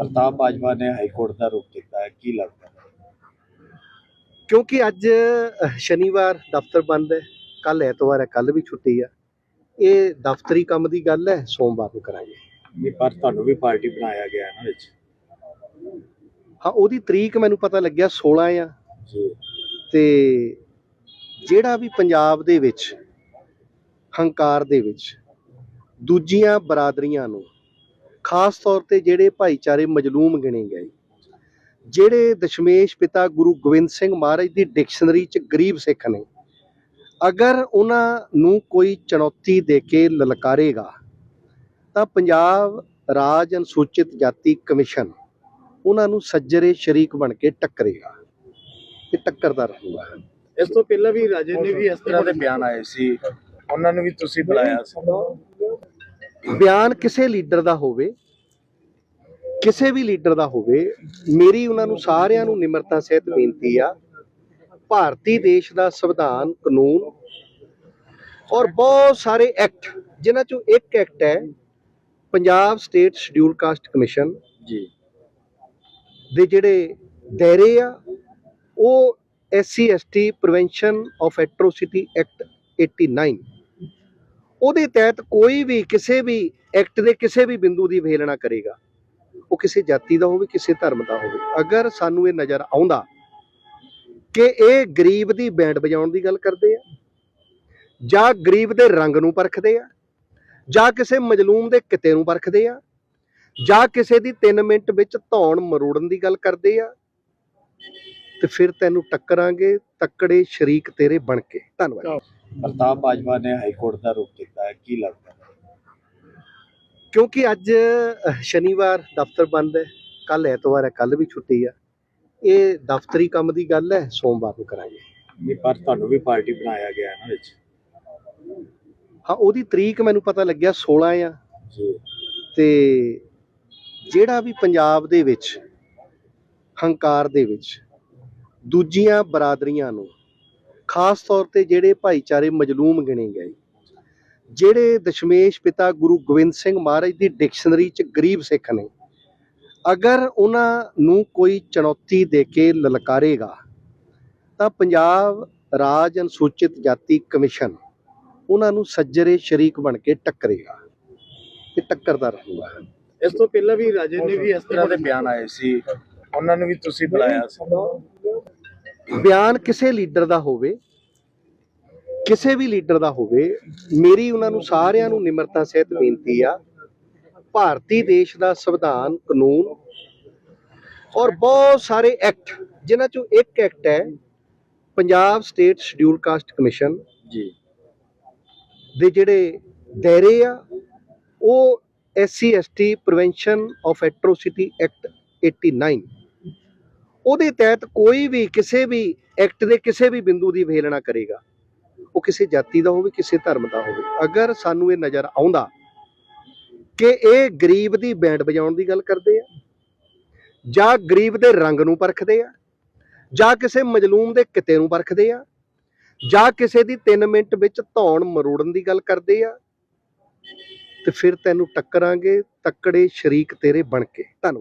ਪ੍ਰਤਾਪ ਬਾਜਵਾ ਨੇ high court ਦਾ ਰੁਖ ਕੀਤਾ ਹੈ ਕੀ ਲੱਗਦਾ ਹੈ? ਕਿਉਂਕਿ ਅੱਜ ਸ਼ਨੀਵਾਰ ਦਫ਼ਤਰ ਬੰਦ ਹੈ ਕੱਲ ਐਤਵਾਰ ਹੈ ਕੱਲ ਵੀ ਛੁੱਟੀ ਆ। ਇਹ ਦਫ਼ਤਰੀ ਕੰਮ ਦੀ ਗੱਲ ਹੈ ਸੋਮਵਾਰ ਨੂੰ ਕਰਾਂਗੇ। ਨਹੀਂ ਪਰ ਤੁਹਾਨੂੰ ਵੀ ਪਾਰਟੀ ਬਣਾਇਆ ਗਿਆ ਹੈ ਨਾ ਵਿੱਚ? ਹਾਂ ਉਹਦੀ ਤਰੀਕ ਮੈਨੂੰ ਪਤਾ ਲੱਗਿਆ 16 ਆ। ਜੀ। ਤੇ ਜਿਹੜਾ ਵੀ ਪੰਜਾਬ ਦੇ ਵਿੱਚ ਹੰਕਾਰ ਦੇ ਵਿੱਚ ਦੂਜੀਆਂ ਬਰਾਦਰੀਆਂ ਨੂੰ ਖਾਸ ਤੌਰ ਤੇ ਜਿਹੜੇ ਭਾਈਚਾਰੇ ਮਜਲੂਮ ਗਿਣੇ ਗਏ। ਜਿਹੜੇ ਦਸ਼ਮੇਸ਼ ਪਿਤਾ ਗੁਰੂ ਗੋਬਿੰਦ ਸਿੰਘ ਮਹਾਰਾਜ ਦੀ ਡਿਕਸ਼ਨਰੀ ਚ ਗਰੀਬ ਸਿੱਖ ਨੇ, ਅਗਰ ਉਹਨਾਂ ਨੂੰ ਕੋਈ ਚੁਣੌਤੀ ਦੇ ਕੇ ਲਲਕਾਰੇਗਾ, ਤਾਂ ਪੰਜਾਬ ਰਾਜ ਅਨੁਸੂਚਿਤ ਜਾਤੀ ਕਮਿਸ਼ਨ ਉਹਨਾਂ ਨੂੰ ਸੱਜਰੇ ਸ਼ਰੀਕ ਬਣ ਕੇ ਟੱਕਰੇਗਾ ਤੇ ਟੱਕਰਦਾ ਰਹੂਗਾ। ਇਸ ਤੋਂ ਪਹਿਲਾਂ ਵੀ ਰਾਜੇ ਨੇ ਵੀ ਇਸ ਤਰ੍ਹਾਂ ਦੇ ਬਿਆਨ ਆਏ ਸੀ। ਉਹਨਾਂ ਨੂੰ ਵੀ ਤੁਸੀਂ ਬੁਲਾਇਆ ਸੀ। ਬਿਆਨ ਕਿਸੇ ਲੀਡਰ ਦਾ ਹੋਵੇ ਕਿਸੇ ਵੀ ਲੀਡਰ ਦਾ ਹੋਵੇ ਮੇਰੀ ਉਹਨਾਂ ਨੂੰ ਸਾਰਿਆਂ ਨੂੰ ਨਿਮਰਤਾ ਸਹਿਤ ਬੇਨਤੀ ਆ ਭਾਰਤੀ ਦੇਸ਼ ਦਾ ਸੰਵਿਧਾਨ ਕਾਨੂੰਨ ਔਰ ਬਹੁਤ ਸਾਰੇ ਐਕਟ ਜਿਨ੍ਹਾਂ ਚੋਂ ਇੱਕ ਐਕਟ ਹੈ Punjab state schedule caste commission ji. ਦੇ ਜਿਹੜੇ ਦਾਇਰੇ ਆ ਉਹ SC ST prevention of atrocity act 89 ਉਹਦੇ ਤਹਿਤ ਕੋਈ ਵੀ, ਕਿਸੇ ਵੀ ਐਕਟ ਦੇ ਕਿਸੇ ਵੀ ਬਿੰਦੂ ਦੀ ਵੇਲਣਾ ਕਰੇਗਾ। ਉਹ ਕਿਸੇ ਜਾਤੀ ਦਾ ਹੋਵੇ, ਕਿਸੇ ਧਰਮ ਦਾ ਹੋਵੇ। ਅਗਰ ਸਾਨੂੰ ਇਹ ਨਜ਼ਰ ਆਉਂਦਾ ਕਿ ਇਹ ਗਰੀਬ ਦੀ ਬੈਂਡ ਵਜਾਉਣ ਦੀ ਗੱਲ ਕਰਦੇ ਆ, ਜਾਂ ਗਰੀਬ ਦੇ ਰੰਗ ਨੂੰ ਪਰਖਦੇ ਆ, ਜਾਂ ਕਿਸੇ ਮਜਲੂਮ ਦੇ ਕਿਤੇ ਨੂੰ ਪਰਖਦੇ ਆ, ਜਾਂ ਕਿਸੇ ਦੀ 3 ਮਿੰਟ ਵਿੱਚ ਧੌਣ ਮਰੋੜਨ ਦੀ ਗੱਲ ਕਰਦੇ ਆ, ਤੇ ਫਿਰ ਤੈਨੂੰ ਟੱਕਰਾਂਗੇ ਤੱਕੜੇ ਸ਼ਰੀਕ ਤੇਰੇ ਬਣ ਕੇ। ਧੰਨਵਾਦ। ਪ੍ਰਤਾਪ ਬਾਜਵਾ ਨੇ ਹਾਈ ਕੋਰਟ ਦਾ ਰੁਖ ਕੀ ਲੱਗਦਾ? ਕਿਉਂਕਿ ਅੱਜ ਸ਼ਨੀਵਾਰ ਦਫ਼ਤਰ ਬੰਦ ਹੈ ਕੱਲ ਐਤਵਾਰ ਹੈ ਕੱਲ ਵੀ ਛੁੱਟੀ ਆ। ਇਹ ਦਫ਼ਤਰੀ ਕੰਮ ਦੀ ਗੱਲ ਹੈ ਸੋਮਵਾਰ ਨੂੰ ਕਰਾਂਗੇ। ਨਹੀਂ ਪਰ ਤੁਹਾਨੂੰ ਵੀ ਪਾਰਟੀ ਬਣਾਇਆ ਗਿਆ ਹੈ ਨਾ ਵਿੱਚ? ਹਾਂ ਉਹਦੀ ਤਰੀਕ ਮੈਨੂੰ ਪਤਾ ਲੱਗਿਆ 16 ਆ। ਜੀ। ਤੇ ਜਿਹੜਾ ਵੀ ਪੰਜਾਬ ਦੇ ਵਿੱਚ ਹੰਕਾਰ ਦੇ ਵਿੱਚ ਦੂਜੀਆਂ ਬਰਾਦਰੀਆਂ ਨੂੰ ਖਾਸ ਤੌਰ ਤੇ ਜਿਹੜੇ ਭਾਈਚਾਰੇ ਮਜਲੂਮ ਗਿਣੇ ਗਏ ਜਿਹੜੇ ਦਸ਼ਮੇਸ਼ ਪਿਤਾ ਗੁਰੂ ਗੋਬਿੰਦ ਸਿੰਘ ਮਹਾਰਾਜ ਦੀ ਡਿਕਸ਼ਨਰੀ ਚ ਗਰੀਬ ਸਿੱਖ ਨੇ ਅਗਰ ਉਹਨਾਂ ਨੂੰ ਕੋਈ ਚੁਣੌਤੀ ਦੇ ਕੇ ਲਲਕਾਰੇਗਾ ਤਾਂ ਪੰਜਾਬ ਰਾਜ ਅਨੁਸੂਚਿਤ ਜਾਤੀ ਕਮਿਸ਼ਨ ਉਹਨਾਂ ਨੂੰ ਸੱਜਰੇ ਸ਼ਰੀਕ ਬਣ ਕੇ ਟੱਕਰੇਗਾ ਤੇ ਟੱਕਰਦਾ ਰਹੂਗਾ। ਇਸ ਤੋਂ ਪਹਿਲਾਂ ਵੀ ਰਾਜੇ ਨੇ ਵੀ ਇਸ ਤਰ੍ਹਾਂ ਦੇ ਬਿਆਨ ਆਏ ਸੀ ਉਹਨਾਂ ਨੂੰ ਵੀ ਤੁਸੀਂ ਬੁਲਾਇਆ ਸੀ। ਬਿਆਨ ਕਿਸੇ ਲੀਡਰ ਦਾ ਹੋਵੇ ਕਿਸੇ ਵੀ ਲੀਡਰ ਦਾ ਹੋਵੇ ਮੇਰੀ ਉਹਨਾਂ ਨੂੰ ਸਾਰਿਆਂ ਨੂੰ ਨਿਮਰਤਾ ਸਹਿਤ ਬੇਨਤੀ ਆ ਭਾਰਤੀ ਦੇਸ਼ ਦਾ ਸੰਵਿਧਾਨ ਕਾਨੂੰਨ ਔਰ ਬਹੁਤ ਸਾਰੇ ਐਕਟ ਜਿਨ੍ਹਾਂ ਚੋਂ ਇੱਕ ਐਕਟ ਹੈ Punjab state schedule caste commission ji. ਦੇ ਜਿਹੜੇ ਦਾਇਰੇ ਆ ਉਹ SC ST prevention of atrocity act 89 ਉਹਦੇ ਤਹਿਤ ਕੋਈ ਵੀ ਕਿਸੇ ਵੀ ਐਕਟ ਦੇ ਕਿਸੇ ਵੀ ਬਿੰਦੂ ਦੀ ਵੇਲਣਾ ਕਰੇਗਾ। ਉਹ ਕਿਸੇ ਜਾਤੀ ਦਾ ਹੋਵੇ, ਕਿਸੇ ਧਰਮ ਦਾ ਹੋਵੇ, ਅਗਰ ਸਾਨੂੰ ਇਹ ਨਜ਼ਰ ਆਉਂਦਾ ਕਿ ਇਹ ਗਰੀਬ ਦੀ ਬੈਂਡ ਵਜਾਉਣ ਦੀ ਗੱਲ ਕਰਦੇ ਆ, ਜਾਂ ਗਰੀਬ ਦੇ ਰੰਗ ਨੂੰ ਪਰਖਦੇ ਆ, ਜਾਂ ਕਿਸੇ ਮਜਲੂਮ ਦੇ ਕਿਤੇ ਨੂੰ ਪਰਖਦੇ ਆ, ਜਾਂ ਕਿਸੇ ਦੀ 3 ਮਿੰਟ ਵਿੱਚ ਧੌਣ ਮਰੋੜਨ ਦੀ ਗੱਲ ਕਰਦੇ ਆ, ਤੇ ਫਿਰ ਤੈਨੂੰ ਟੱਕਰਾਂਗੇ ਤੱਕੜੇ ਸ਼ਰੀਕ ਤੇਰੇ ਬਣ ਕੇ। ਧੰਨਵਾਦ।